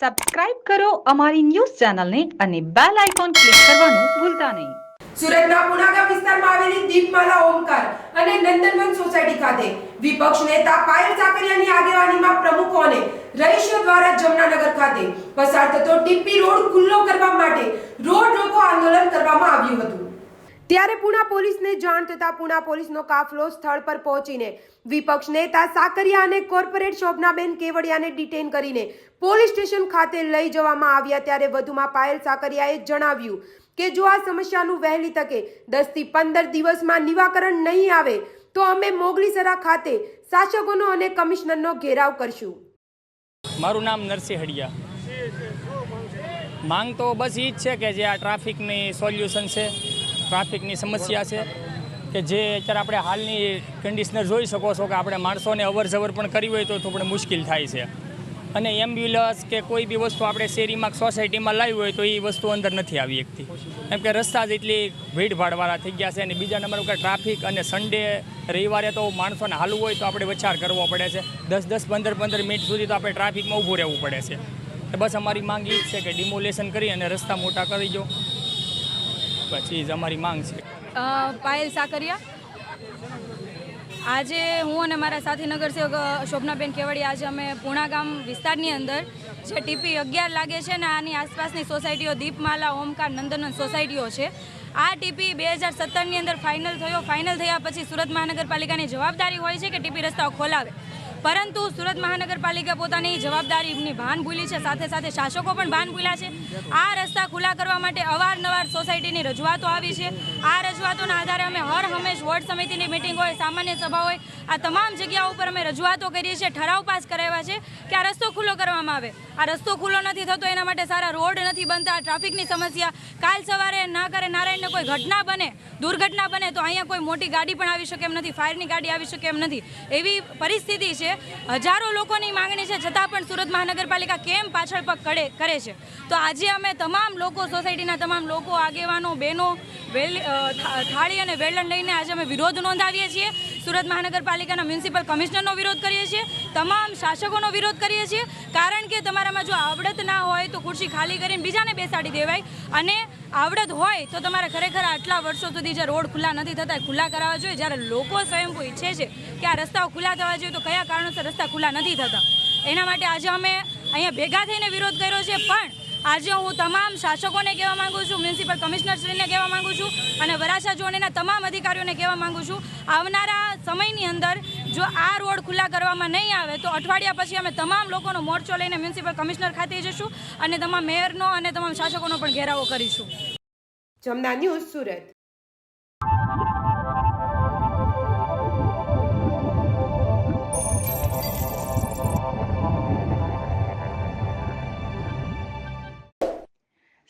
Subscribe કરો અમારી news ચેનલને અને બેલ આઇકોન ક્લિક કરવાનું ભૂલતા નહીં. સુરતના પુનાગા વિસ્તારમાં આવેલી દીપમાલા ઓમકાર અને નંદનવન સોસાયટી ખાતે વિપક્ષ નેતા પાયલ ચાકરિયાની આગેવાનીમાં પ્રમુખોને રહીશો દ્વારા જમનાનગર ખાતે પસાર થતો ટીપી રોડ ખુલ્લો કરવા માટે રોડ રોકો આંદોલન કરવામાં આવ્યું હતું. ત્યારે પુણા પોલીસને જાણ થતાં પુણા પોલીસનો કાફલો સ્થળ પર પહોંચીને વિપક્ષ નેતા સાકરિયા અને કોર્પોરેટ શોભનાબેન કેવડિયાને ડિટેન કરીને પોલીસ સ્ટેશન ખાતે લઈ જવામાં આવ્યા ત્યારે વધુમાં પાયલ સાકરિયાએ જણાવ્યું કે જો આ સમસ્યાનું વહેલી તકે દસથી પંદર દિવસમાં નિવાકરણ નહીં આવે, તો અમે મોગલીસરા ખાતે શાસકોનો અને કમિશનરનો ઘેરાવ કરશું. મારું નામ નરસિંહ હડિયા. માંગ તો બસ એ જ છે કે જે આ ટ્રાફિકની સોલ્યુશન છે. ટ્રાફિકની સમસ્યા છે કે જે અત્યારે આપણે હાલની કન્ડિશનર જોઈ શકો છો કે આપણે માણસોને અવર જવર પણ કરવી હોય તો થોડું મુશ્કેલ થાય છે. અને એમ્બ્યુલન્સ કે કોઈ બી વસ્તુ આપણે શેરીમાં સોસાયટીમાં લાવી હોય તો એ વસ્તુ અંદર નથી આવી એકથી કેમ કે રસ્તા જ એટલી ભીડભાડવાળા થઈ ગયા છે અને બીજા નંબર ઉપર ટ્રાફિક અને સન્ડે રવિવારે તો માણસોને હાલવું હોય તો આપણે વિચાર કરવો પડે છે. દસ દસ, પંદર પંદર મિનિટ સુધી તો આપણે ટ્રાફિકમાં ઊભું રહેવું પડે છે. બસ અમારી માંગ એ છે કે ડિમોલેશન કરી અને રસ્તા મોટા કરી દો. પછી જ અમારી માંગ છે. પાયલ સાકરિયા. આજે હું અને મારા સાથી નગરસેવક શોભનાબેન કેવડિયા, આજે અમે પૂણા ગામ વિસ્તારની અંદર, જે ટીપી અગિયાર લાગે છે ને આની આસપાસની સોસાયટીઓ દીપમાલા, ઓમકાર નંદનન સોસાયટીઓ છે. આ ટીપી બે હજાર સત્તરની અંદર ફાઇનલ થયો. ફાઇનલ થયા પછી સુરત મહાનગરપાલિકાની જવાબદારી હોય છે કે ટીપી રસ્તાઓ ખોલાવે? પરંતુ સુરત મહાનગરપાલિકા પોતાની જવાબદારીની ભાન ભૂલી છે. સાથે સાથે શાસકો પણ ભાન ભૂલ્યા છે. આ રસ્તા ખુલ્લા કરવા માટે અવારનવાર સોસાયટીની રજૂઆતો આવી છે. આ રજૂઆતોના આધારે અમે હર હંમેશ વોર્ડ સમિતિની મિટિંગ હોય, સામાન્ય સભા હોય, આ તમામ જગ્યાઓ ઉપર અમે રજૂઆતો કરીએ છીએ, ઠરાવ પાસ કરાવ્યા છે કે આ રસ્તો ખુલ્લો કરવામાં આવે. આ રસ્તો ખુલ્લો નથી થતો, એના માટે સારા રોડ નથી બનતા ટ્રાફિકની સમસ્યા. કાલ સવારે ના કરે નારાયણને કોઈ ઘટના બને, દુર્ઘટના બને, તો અહીંયા કોઈ મોટી ગાડી પણ આવી શકે એમ નથી, ફાયરની ગાડી આવી શકે એમ નથી. એવી પરિસ્થિતિ છે હજારો લોકોની માંગણી છે, છતાં પણ સુરત મહાનગરપાલિકા કેમ પાછળ પગ કરે છે? તો આજે અમે તમામ લોકો, સોસાયટીના તમામ લોકો, આગેવાનો, બહેનો થાળી અને વેલણ લઈને આજે અમે વિરોધ નોંધાવીએ છીએ. સુરત મહાનગરપાલિકાના મ્યુનિસિપલ કમિશનરનો વિરોધ કરીએ છીએ, તમામ શાસકોનો વિરોધ કરીએ છીએ, કારણ કે તમારામાં જો આવડત ના હોય તો ખુરશી ખાલી કરીને બીજાને બેસાડી દેવાય અને આવડત હોય તો તમારે ખરેખર આટલા વર્ષો સુધી જે રોડ ખુલ્લા નથી થતા ખુલ્લા કરાવવા જોઈએ. જ્યારે લોકો સ્વયંભૂ ઈચ્છે છે કે આ રસ્તાઓ ખુલ્લા થવા જોઈએ તો કયા કારણોસર રસ્તા ખુલ્લા નથી થતા? એના માટે આજે અમે અહીંયા ભેગા થઈને વિરોધ કર્યો છે, પણ આજે હું તમામ શાસકોને કહેવા માંગુ છું, મ્યુનિસિપલ કમિશનરશ્રીને કહેવા માંગુ છું અને વરાછા ઝોનના તમામ અધિકારીઓને કહેવા માંગુ છું. આવનારા સમયની અંદર જો આ રોડ ખુલ્લા કરવામાં નહીં આવે, તો અઠવાડિયા પછી અમે તમામ લોકોનો મોરચો લઈને મ્યુનિસિપલ કમિશનર ખાતે જઈશું અને તમામ મેયરનો અને તમામ શાસકોનો પણ ઘેરાવો કરીશું. જમના ન્યૂઝ સુરત.